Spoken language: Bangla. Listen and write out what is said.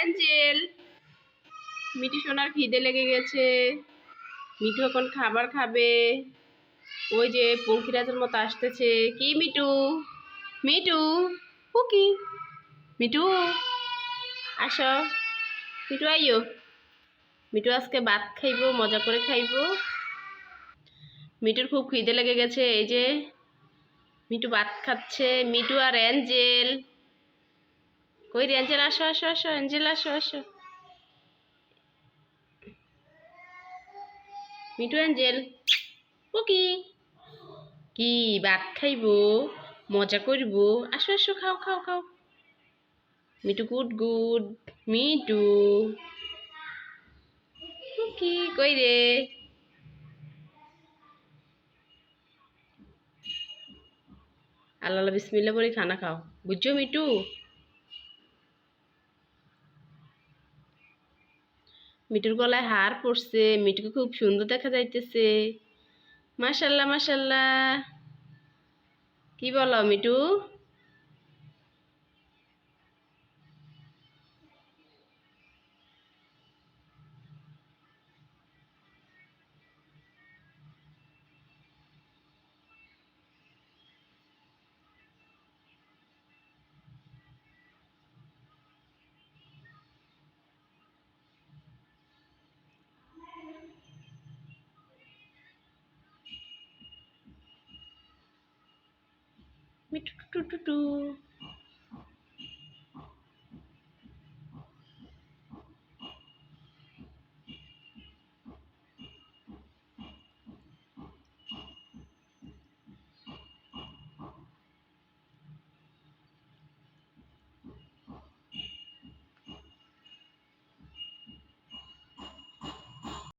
অ্যাঞ্জেল। মিঠু সোনার খিদে লেগে গেছে। মিঠু এখন খাবার খাবে। ওই যে পঙ্খিরাজের মতো আসতেছে। কি মিটু মিটু কি? মিটু আসো। মিটু আইও মিটু আজকে ভাত খাইবো, মজা করে খাইবো। মিটুর খুব খিদে লেগে গেছে। এই যে মিটু ভাত খাচ্ছে। মিটু আর অ্যাঞ্জেল। কই রে অ্যাঞ্জেল আসো আসো আসো অ্যাঞ্জেল আসো আসো। মিটু অ্যাঞ্জেল ও কি? কি ভাত খাইবো? মজা করব? আসো আসো, খাও খাও খাও। মিটু গুড গুড মিটু কি? কই রে? আল্লাহ বিসমিল্লা বলে, খানা খাও। বুঝছ মিটু মিটুর গলায় হার পড়ছে মিটুকে খুব সুন্দর দেখা যাইতেছে। মাসাল্লাহ মাসাল্লাহ কি বলো মিটু Me too.